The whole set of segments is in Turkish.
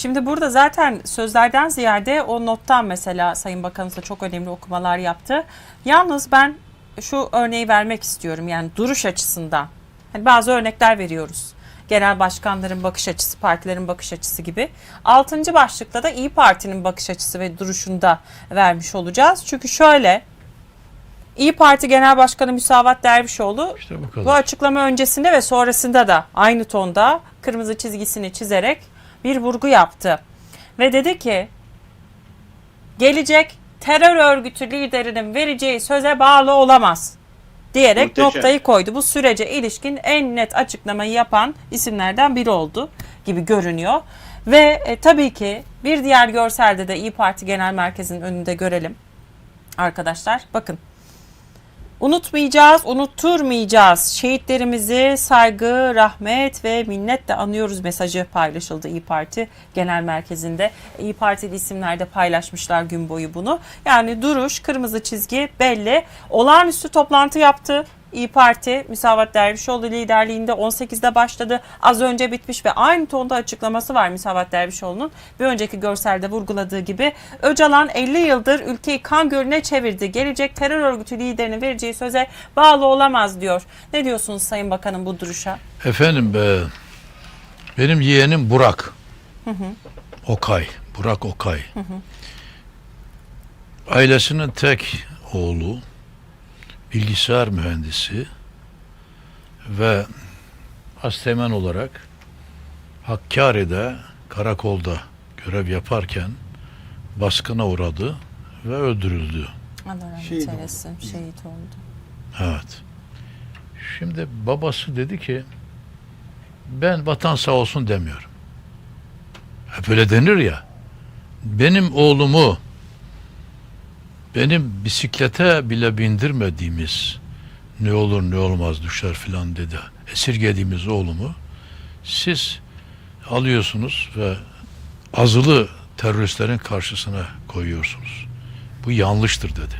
Şimdi burada zaten sözlerden ziyade o nottan mesela Sayın Bakanımız da çok önemli okumalar yaptı. Yalnız ben şu örneği vermek istiyorum yani duruş açısından. Hani bazı örnekler veriyoruz. Genel başkanların bakış açısı, partilerin bakış açısı gibi. Altıncı başlıkta da İyi Parti'nin bakış açısı ve duruşunda vermiş olacağız. Çünkü şöyle İyi Parti Genel Başkanı Müsavat Dervişoğlu İşte bu kadar. bu açıklama öncesinde ve sonrasında da aynı tonda kırmızı çizgisini çizerek bir vurgu yaptı. Ve dedi ki gelecek terör örgütü liderinin vereceği söze bağlı olamaz diyerek Muhteşem. noktayı koydu. Bu sürece ilişkin en net açıklamayı yapan isimlerden biri oldu gibi görünüyor. Ve e, tabii ki bir diğer görselde de İyi Parti Genel Merkezi'nin önünde görelim. Arkadaşlar bakın Unutmayacağız, unutturmayacağız. Şehitlerimizi saygı, rahmet ve minnetle anıyoruz mesajı paylaşıldı İyi Parti Genel Merkezi'nde. İyi Partili isimler de paylaşmışlar gün boyu bunu. Yani duruş, kırmızı çizgi belli. Olağanüstü toplantı yaptı. İyi Parti Müsavat Dervişoğlu liderliğinde 18'de başladı. Az önce bitmiş ve aynı tonda açıklaması var Müsavat Dervişoğlu'nun. Bir önceki görselde vurguladığı gibi Öcalan 50 yıldır ülkeyi kan gölüne çevirdi. Gelecek terör örgütü liderinin vereceği söze bağlı olamaz diyor. Ne diyorsunuz Sayın Bakanım bu duruşa? Efendim be, benim yeğenim Burak. Okay. Burak Okay. Ailesinin tek oğlu bilgisayar mühendisi ve astemen olarak Hakkari'de karakolda görev yaparken baskına uğradı ve öldürüldü. Allah rahmet Şehit oldu. eylesin. Şehit oldu. Evet. Şimdi babası dedi ki ben vatan sağ olsun demiyorum. Hep öyle denir ya. Benim oğlumu benim bisiklete bile bindirmediğimiz ne olur ne olmaz düşer filan dedi. Esirgediğimiz oğlumu siz alıyorsunuz ve azılı teröristlerin karşısına koyuyorsunuz. Bu yanlıştır dedi.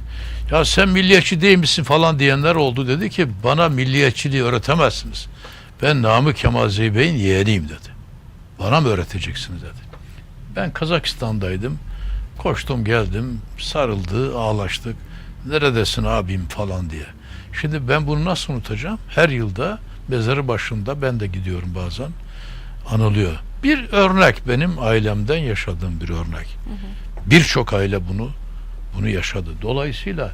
Ya sen milliyetçi değil misin falan diyenler oldu. Dedi ki bana milliyetçiliği öğretemezsiniz. Ben Namık Kemal Zeybek'in yeğeniyim dedi. Bana mı öğreteceksiniz dedi. Ben Kazakistan'daydım. Koştum geldim. Sarıldı, ağlaştık. Neredesin abim falan diye. Şimdi ben bunu nasıl unutacağım? Her yılda mezarı başında ben de gidiyorum bazen. Anılıyor. Bir örnek benim ailemden yaşadığım bir örnek. Birçok aile bunu bunu yaşadı. Dolayısıyla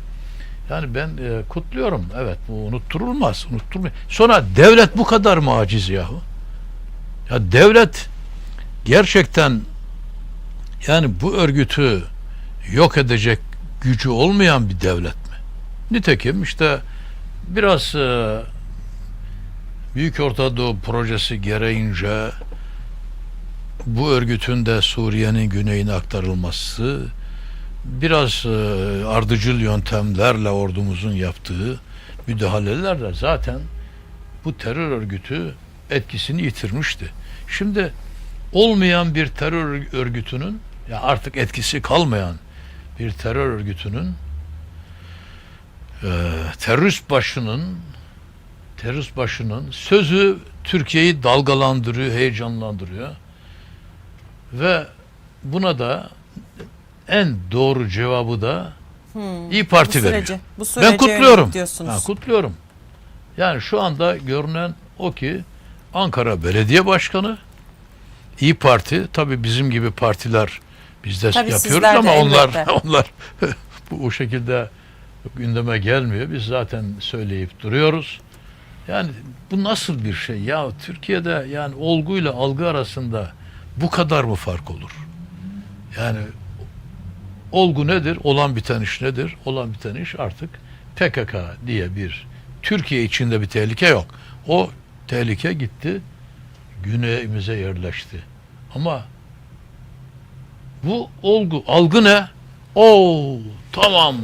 yani ben e, kutluyorum. Evet bu unutturulmaz. Unutturmay. Sonra devlet bu kadar mı aciz yahu? Ya devlet gerçekten yani bu örgütü yok edecek gücü olmayan bir devlet mi? Nitekim işte biraz e, Büyük Orta Doğu projesi gereğince bu örgütün de Suriye'nin güneyine aktarılması biraz e, ardıcıl yöntemlerle ordumuzun yaptığı müdahalelerle zaten bu terör örgütü etkisini yitirmişti. Şimdi olmayan bir terör örgütünün ya artık etkisi kalmayan bir terör örgütünün e, terörist başının terörist başının sözü Türkiye'yi dalgalandırıyor, heyecanlandırıyor. Ve buna da en doğru cevabı da İyi Bu Parti süreci, veriyor. bu sürece Ben kutluyorum. Ha, kutluyorum. Yani şu anda görünen o ki Ankara Belediye Başkanı İyi Parti tabii bizim gibi partiler biz de Tabii yapıyoruz sizler de ama onlar elbette. onlar bu o şekilde gündeme gelmiyor. Biz zaten söyleyip duruyoruz. Yani bu nasıl bir şey ya Türkiye'de yani olguyla algı arasında bu kadar mı fark olur? Yani olgu nedir? Olan biten iş nedir? Olan biten iş artık PKK diye bir Türkiye içinde bir tehlike yok. O tehlike gitti güneyimize yerleşti. Ama bu olgu, algı ne? Oo tamam.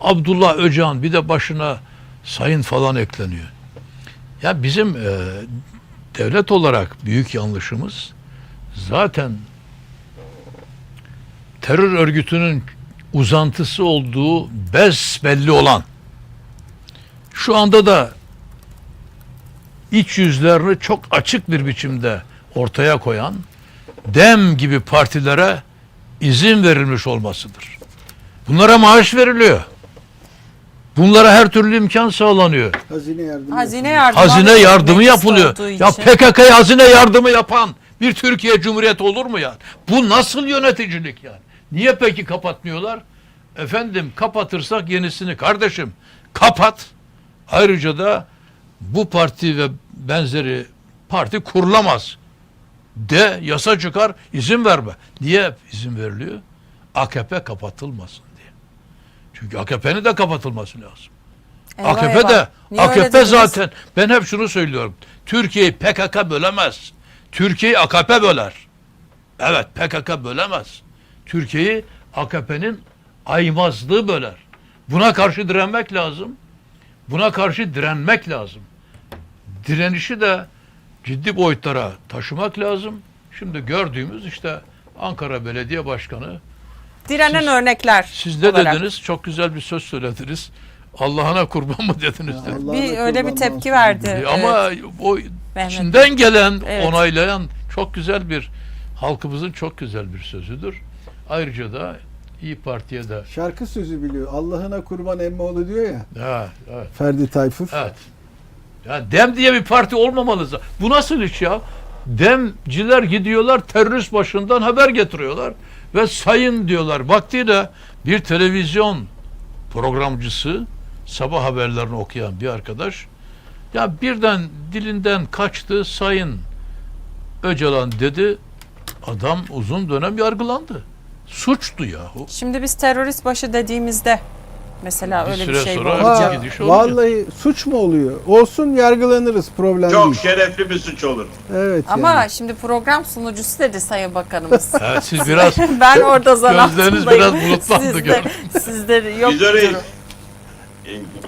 Abdullah Öcalan bir de başına sayın falan ekleniyor. Ya bizim e, devlet olarak büyük yanlışımız zaten terör örgütünün uzantısı olduğu besbelli olan şu anda da iç yüzlerini çok açık bir biçimde ortaya koyan dem gibi partilere izin verilmiş olmasıdır. Bunlara maaş veriliyor. Bunlara her türlü imkan sağlanıyor. Hazine yardımı. Hazine yardımı, Hazine yardımı yapılıyor. Ya. PKK'ya hazine yardımı yapan bir Türkiye Cumhuriyeti olur mu ya? Bu nasıl yöneticilik yani? Niye peki kapatmıyorlar? Efendim kapatırsak yenisini kardeşim kapat. Ayrıca da bu parti ve benzeri parti kurulamaz. De yasa çıkar izin verme. Niye izin veriliyor? AKP kapatılmasın diye. Çünkü AKP'nin de kapatılması lazım. Eyvah AKP eyvah. de Niye AKP zaten ben hep şunu söylüyorum. Türkiye'yi PKK bölemez. Türkiye'yi AKP böler. Evet PKK bölemez. Türkiye'yi AKP'nin aymazlığı böler. Buna karşı direnmek lazım. Buna karşı direnmek lazım. Direnişi de ciddi boyutlara taşımak lazım. Şimdi gördüğümüz işte Ankara Belediye Başkanı Direnen Siz- örnekler. siz ne olarak. dediniz? Çok güzel bir söz söylediniz. Allah'ına kurban mı dediniz? Ya de. Allah'ına Bir öyle bir tepki olsun. verdi. E, Evet. Ama o Mehmet içinden gelen, Evet. onaylayan çok güzel bir halkımızın çok güzel bir sözüdür. Ayrıca da İyi Parti'ye de Şarkı sözü biliyor. Allah'ına kurban emmoğlu diyor ya. ha, evet, Ferdi Tayfur. evet. Ya Dem diye bir parti olmamalı. Bu nasıl iş ya? Demciler gidiyorlar terörist başından haber getiriyorlar ve sayın diyorlar. Vaktiyle bir televizyon programcısı sabah haberlerini okuyan bir arkadaş ya birden dilinden kaçtı sayın Öcalan dedi adam uzun dönem yargılandı. Suçtu yahu. Şimdi biz terörist başı dediğimizde mesela Bir öyle bir süre şey sonra- mi olacak? Ha, gidiş olacak. vallahi suç mu oluyor? Olsun yargılanırız problem Çok değil. şerefli bir suç olur. Evet Ama yani. şimdi program sunucusu dedi Sayın Bakanımız. Evet, siz biraz ben orada zan Gözleriniz biraz bulutlandı, gördüm. sizde yok. Biz durum.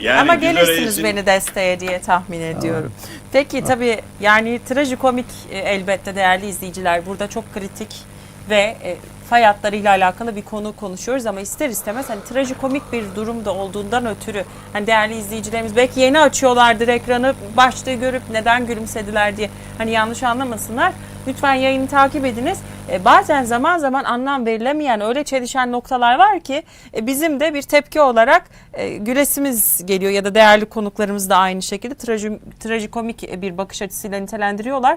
Yani Ama gelirsiniz öyleyiz. beni desteğe diye tahmin ediyorum. Peki tabii yani trajikomik e, elbette değerli izleyiciler. Burada çok kritik ve e, fay hatlarıyla alakalı bir konu konuşuyoruz ama ister istemez hani trajikomik bir durum da olduğundan ötürü hani değerli izleyicilerimiz belki yeni açıyorlardır ekranı başlığı görüp neden gülümsediler diye hani yanlış anlamasınlar. Lütfen yayını takip ediniz. E, bazen zaman zaman anlam verilemeyen öyle çelişen noktalar var ki e, bizim de bir tepki olarak e, güresimiz geliyor ya da değerli konuklarımız da aynı şekilde traji, trajikomik bir bakış açısıyla nitelendiriyorlar.